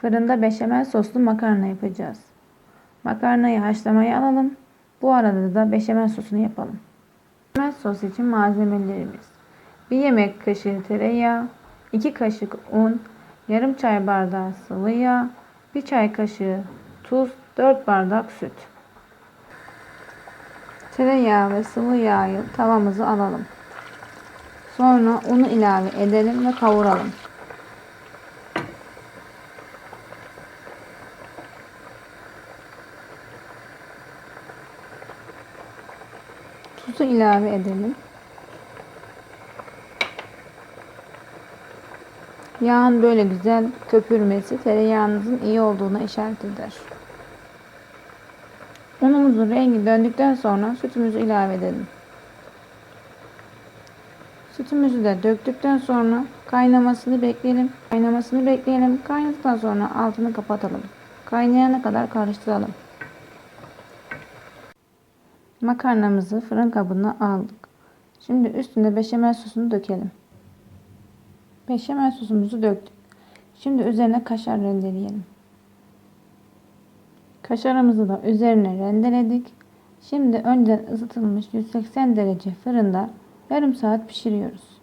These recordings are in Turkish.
Fırında beşamel soslu makarna yapacağız. Makarnayı haşlamaya alalım. Bu arada da beşamel sosunu yapalım. Beşamel sos için malzemelerimiz. 1 yemek kaşığı tereyağı, 2 kaşık un, yarım çay bardağı sıvı yağ, 1 çay kaşığı tuz, 4 bardak süt. Tereyağı ve sıvı yağı tavamızı alalım. Sonra unu ilave edelim ve kavuralım. Tuzu ilave edelim. Yağın böyle güzel köpürmesi tereyağınızın iyi olduğuna işaret eder. Unumuzun rengi döndükten sonra sütümüzü ilave edelim. Sütümüzü de döktükten sonra kaynamasını bekleyelim. Kaynamasını bekleyelim. Kaynadıktan sonra altını kapatalım. Kaynayana kadar karıştıralım. Makarnamızı fırın kabına aldık. Şimdi üstüne beşamel sosunu dökelim. Beşamel sosumuzu döktük. Şimdi üzerine kaşar rendeleyelim. Kaşarımızı da üzerine rendeledik. Şimdi önceden ısıtılmış 180 derece fırında yarım saat pişiriyoruz.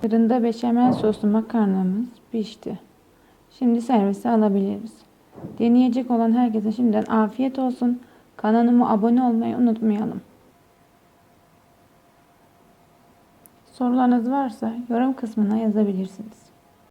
Fırında beşamel soslu makarnamız pişti. Şimdi servise alabiliriz. Deneyecek olan herkese şimdiden afiyet olsun. Kanalıma abone olmayı unutmayalım. Sorularınız varsa yorum kısmına yazabilirsiniz.